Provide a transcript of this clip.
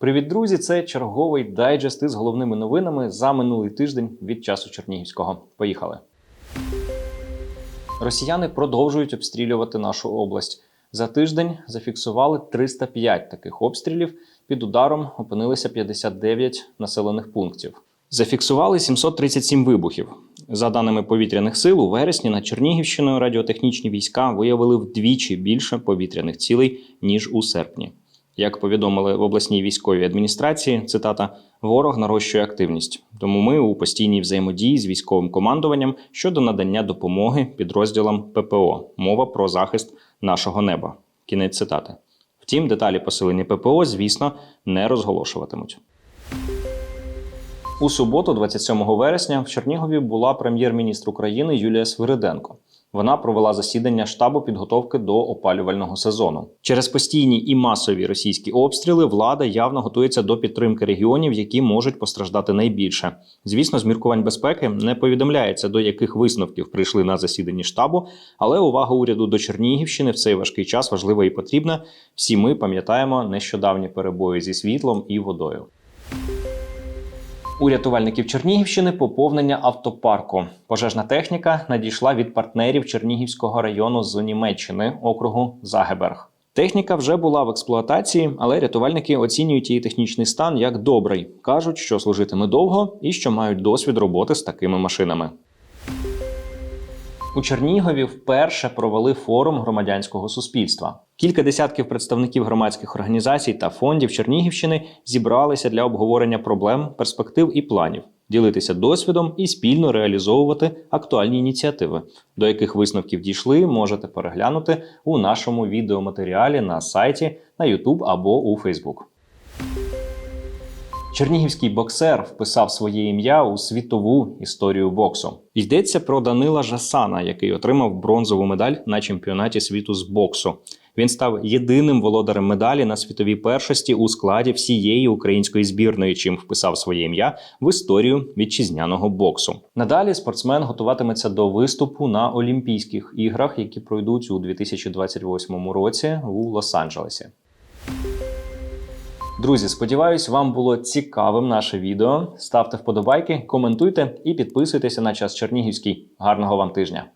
Привіт, друзі! Це черговий дайджест із головними новинами за минулий тиждень від часу Чернігівського. Поїхали. Росіяни продовжують обстрілювати нашу область. За тиждень зафіксували 305 таких обстрілів. Під ударом опинилися 59 населених пунктів. Зафіксували 737 вибухів. За даними повітряних сил, у вересні над Чернігівщиною радіотехнічні війська виявили вдвічі більше повітряних цілей ніж у серпні. Як повідомили в обласній військовій адміністрації, цитата: ворог нарощує активність. Тому ми у постійній взаємодії з військовим командуванням щодо надання допомоги підрозділам ППО. Мова про захист нашого неба. Кінець цитати. Втім, деталі посилення ППО, звісно, не розголошуватимуть. У суботу, 27 вересня, в Чернігові була прем'єр-міністр України Юлія Свириденко. Вона провела засідання штабу підготовки до опалювального сезону. Через постійні і масові російські обстріли влада явно готується до підтримки регіонів, які можуть постраждати найбільше. Звісно, з міркувань безпеки не повідомляється, до яких висновків прийшли на засіданні штабу, але увага уряду до Чернігівщини в цей важкий час важлива і потрібна. Всі ми пам'ятаємо нещодавні перебої зі світлом і водою. У рятувальників Чернігівщини поповнення автопарку. Пожежна техніка надійшла від партнерів Чернігівського району з Німеччини, округу Загеберг. Техніка вже була в експлуатації, але рятувальники оцінюють її технічний стан як добрий. кажуть, що служитиме довго і що мають досвід роботи з такими машинами. У Чернігові вперше провели форум громадянського суспільства. Кілька десятків представників громадських організацій та фондів Чернігівщини зібралися для обговорення проблем, перспектив і планів, ділитися досвідом і спільно реалізовувати актуальні ініціативи, до яких висновків дійшли, можете переглянути у нашому відеоматеріалі на сайті, на YouTube або у Facebook. Чернігівський боксер вписав своє ім'я у світову історію боксу. Йдеться про Данила Жасана, який отримав бронзову медаль на чемпіонаті світу з боксу. Він став єдиним володарем медалі на світовій першості у складі всієї української збірної, чим вписав своє ім'я в історію вітчизняного боксу. Надалі спортсмен готуватиметься до виступу на Олімпійських іграх, які пройдуть у 2028 році у Лос-Анджелесі. Друзі, сподіваюсь, вам було цікавим наше відео. Ставте вподобайки, коментуйте і підписуйтеся на час Чернігівський. Гарного вам тижня!